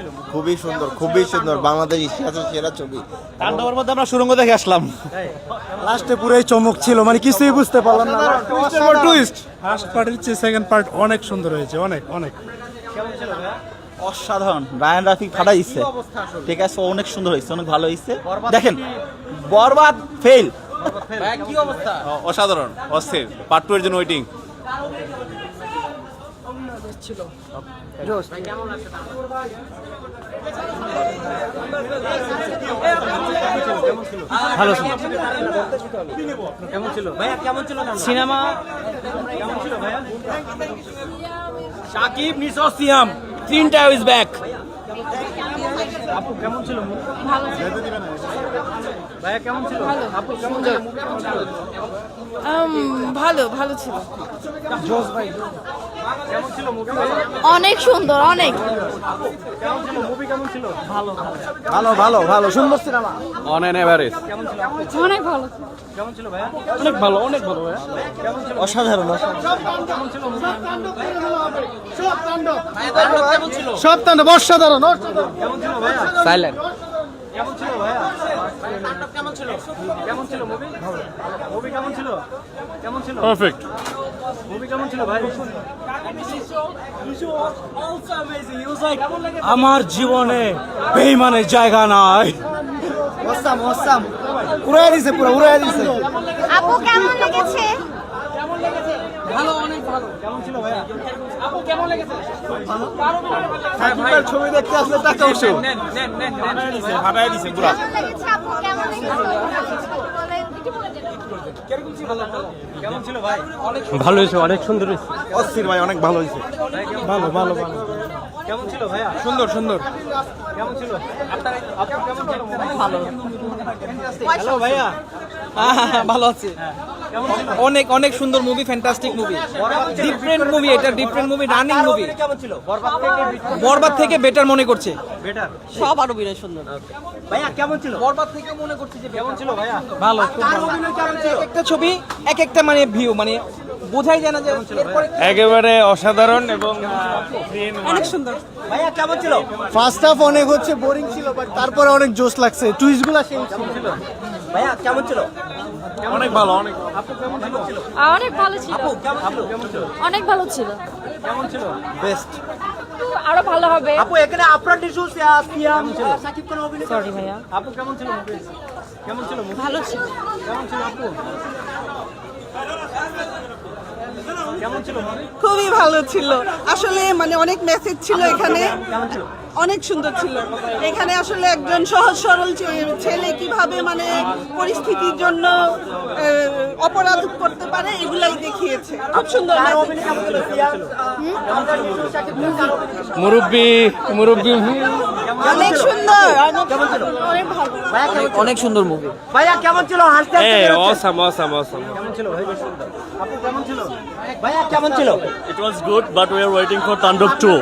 ছিল খুবই সুন্দর খুবই সুন্দর। বাংলাদেশ ইতিহাসের সেরা ছবি। তাণ্ডবের মধ্যে আমরা সুরঙ্গ দেখে আসলাম। লাস্টে পুরোই চমক ছিল মানে কিছুই বুঝতে পারলাম না। টুইস্ট ফার্স্ট পার্টের চেয়ে সেকেন্ড পার্ট অনেক সুন্দর হয়েছে অনেক অনেক। কেমন ছিল ভাইয়া? অসাধারণ। রায়ান রাফিক ফাটা দিচ্ছে ঠিক আছে অনেক সুন্দর হয়েছে অনেক ভালো হয়েছে। দেখেন বরবাদ ফেল কি অবস্থা? অসাধারণ অস্থির। পার্ট টু এর জন্য ওয়েটিং ভালো ছিল। কেমন ছিল? ভাইয়া কেমন ছিল সিনেমা? কেমন ছিল ভাইয়া? সাকিব নিসো সিয়াম তিনটা ইজ ব্যাক আপু কেমন ছিল আপু কেমন ছিল উম, ভালো। ভালো ছিল। কেমন ছিল মুভি অনেক সুন্দর অনেক। কেমন ছিল মুভি কেমন ছিল? ভালো ভালো। ভালো সুন্দর সিনেমা এভারেজ? অনেক ভালো। কেমন ছিল ভাইয়া? অনেক ভালো অনেক ভালো ভাইয়া। কেমন ছিল? অসাধারণ কেমন ছিল movie? সব তাণ্ডব। অসাধারণ কেমন ছিল ভাইয়া? সাইলেন্ট কেমন ছিল ভাইয়া? কেমন ছিল? কেমন ছিল মুভি মুভি কেমন ছিল? কেমন ছিল? পারফেক্ট মুভি কেমন ছিল ভাই? আমার জীবনে বেইমানের জায়গা নাই। উড়াই দিছে পুরো উড়াই দিছে। আপু কেমন লেগেছে? কেমন ছিল ভাইয়া? সাকিবের ছবি দেখতে আসলে টাকা উঠছে ফাটাই দিছে পুরা। ভালো? হয়েছে অনেক সুন্দর হয়েছে। অস্থির ভাই অনেক ভালো হয়েছে। ভালো ভালো ভালো। কেমন ছিল ভাইয়া? সুন্দর সুন্দর। কেমন ছিল? আপনার কেমন ভালো। হ্যালো ভাইয়া। ভালো আছে। ছিল অনেক অনেক সুন্দর movie fantastic movie different movie এটা ডিফারেন্ট মুভি রানিং মুভি কেমন বরবাদ থেকে বেটার। মনে করছে। বেটার সব আরও বিনয় সুন্দর। ভাইয়া কেমন ছিল? বরবাদ থেকে মনে করছে যে কেমন ছিল ভাইয়া? ভালো খুব ভালো। একটা ছবি এক একটা মানে ভিউ মানে বোঝাই যায় না যে একেবারে অসাধারণ এবং অনেক সুন্দর। ভাইয়া কেমন ছিল? ফার্স্ট হাফ অনেক হচ্ছে বোরিং ছিল বাট তারপরে অনেক জোশ লাগছে। টুইস্টগুলা সেই ছিল? ভাইয়া কেমন ছিল? অনেক ভালো অনেক। আপু কেমন ছিল? অনেক ভালো ছিল। আপু কেমন ছিল? অনেক ভালো ছিল। কেমন ছিল? বেস্ট আরও ভালো হবে। আপু এখানে আপনার টিস্যু সিয়াম সাকিব খান অভিনয় সরি ভাইয়া। আপু কেমন ছিল? কেমন ছিল? ভালো ছিল। কেমন ছিল আপু? কেমন ছিল খুবই ভালো ছিল। আসলে মানে অনেক মেসেজ ছিল এখানে। কেমন ছিল? অনেক সুন্দর ছিল। এখানে আসলে একজন সহজ সরল ছে- ছেলে কীভাবে মানে পরিস্থিতির জন্য অপরাধ করতে পারে এগুলাই দেখিয়েছে। খুব সুন্দর? মুরব্বি মুরব্বি অনেক সুন্দর। অনেক ভাইয়া কেমন ছিল? সুন্দর মুভি। ভাইয়া কেমন ছিল? হাসতে। অসাম অসাম অসাম কেমন ছিল? ভাই আপু কেমন ছিল? ভাইয়া কেমন ছিল? It was good but we are waiting for Tandav 2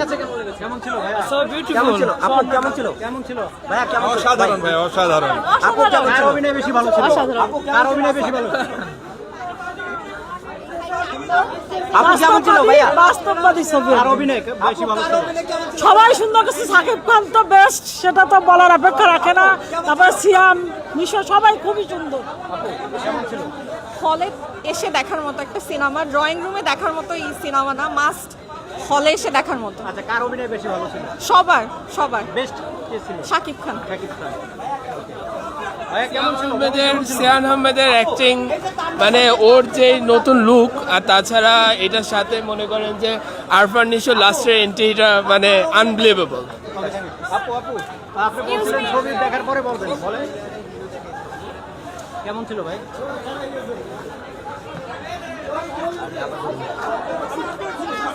কেমন ছিল ভাইয়া? সো বিউটিফুল ছিল? আপু কেমন ছিল? কেমন ছিল? ভাইয়া কেমন অসাধারণ ভাই অসাধারণ। আপু কেমন ছিল? অভিনয় বেশি ভালো ছিল? আপু কার অভিনয় বেশি ভালো আপু কেমন ছিল ভাইয়া? বাস্তববাদী ছবি। কার অভিনয় বেশি ভালো ছিল? সবাই সুন্দর করছে। সাকিব খান তো বেস্ট সেটা তো বলার অপেক্ষা রাখে না। তারপর সিয়াম মিশো সবাই খুবই সুন্দর। হলে এসে দেখার মতো একটা সিনেমা ড্রয়িং রুমে দেখার মতো এই সিনেমা না মাস্ট হলে এসে দেখার মতো। আচ্ছা কার অভিনয় বেশি ভালো ছিল? সবার সবার। বেস্ট কে ছিল? শাকিব খান। শাকিব আহমেদের সিয়ান আহমেদের অ্যাক্টিং মানে ওর যে নতুন লুক আর তাছাড়া এটার সাথে মনে করেন যে আরফান নিশো লাস্টের এন্ট্রিটা মানে আনবিলিভেবল আপু আপু আপনি বলছিলেন ছবি দেখার পরে বলবেন বলেন। কেমন ছিল ভাই?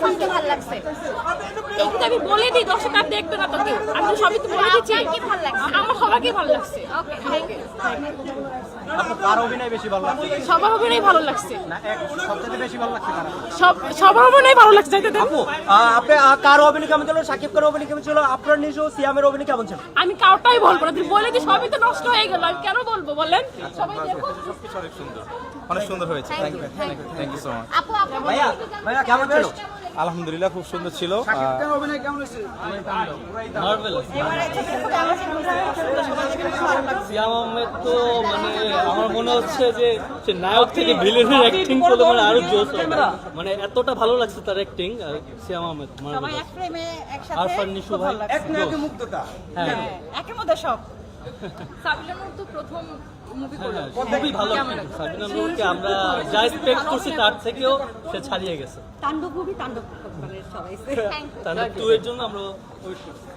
আমাকে ভালো লাগছে। আমি বলে দিই দর্শক আর দেখবে না তো কেউ। আমি তো সবই তো বলে দিচ্ছি। কি ভালো লাগছে? আমার সবাইকে ভালো লাগছে। ভালো লাগছে? সবার অভিনয় ভালো লাগছে। না এক সবথেকে বেশি ভালো লাগছে কার? সব সবার অভিনয় ভালো লাগছে তাই তো আপু আহ, আপনি কার অভিনয় কেমন ছিল? সাকিব খানের অভিনয় কেমন ছিল? আপনার নিজেও সিয়ামের অভিনয় কেমন ছিল? আমি কাউটাই বলব না তুই বলে দিই সবই তো নষ্ট হয়ে গেল। আমি কেন বলব বলেন? সবাই দেখো অনেক সুন্দর। হয়েছে। Thank you thank you so much আপু আপু ভাইয়া ভাইয়া কেমন ছিল? আলহামদুলিল্লাহ খুব সুন্দর ছিল। সিয়াম আহমেদ তো মানে আমার মনে হচ্ছে যে সে নায়ক থেকে ভিলেনের অ্যাক্টিং করলে মানে আরও জোস মানে এতটা ভালো লাগছে তার অ্যাক্টিং সিয়াম আহমেদ সবাই এক ফ্রেমে একসাথে আরফান নিশু ভাই হ্যাঁ একের মধ্যে সব। সাবিলা তো প্রথম মুভি করল খুবই ভালো আমরা যা এক্সপেক্ট করছি তার থেকেও সে ছাড়িয়ে গেছে। তাণ্ডব মুভি তাণ্ডব মানে সবাই। তার টু এর জন্য আমরা ওয়েট করছি